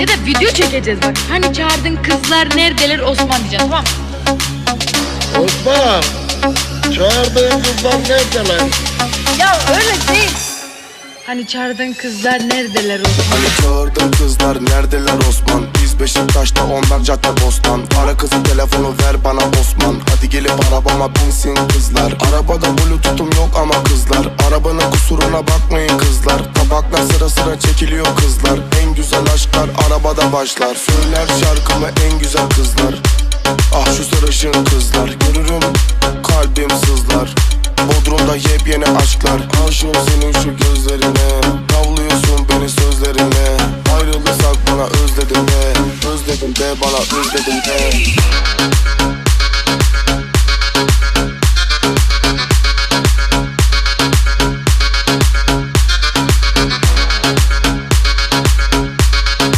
Ya da video çekeceğiz bak. Hani çağırdın kızlar neredeler Osman diyeceğiz tamam mı? Osman, çağırdığın kızlar neredeler? Ya öyle değil. Hani çağırdın kızlar neredeler Osman? Hani çağırdın kızlar neredeler Osman Biz Beşiktaş'ta onlar cadde bostan Ara kızın telefonu ver bana Osman Hadi gelip arabama binsin kızlar Arabada bluetooth'um yok ama kızlar Arabanın kusuruna bakmayın kızlar Tabaklar sıra sıra çekiliyor kızlar En güzel aşklar arabada başlar. Söyler şarkımı en güzel kızlar. Ah şu sarışın kızlar. Görürüm kalbim sızlar. Bodrum'da yepyeni aşklar. Aşığım senin şu gözlerine. Tavlıyorsun beni sözlerine. Ayrılırsak bana özledim de. Özledim de bana özledim de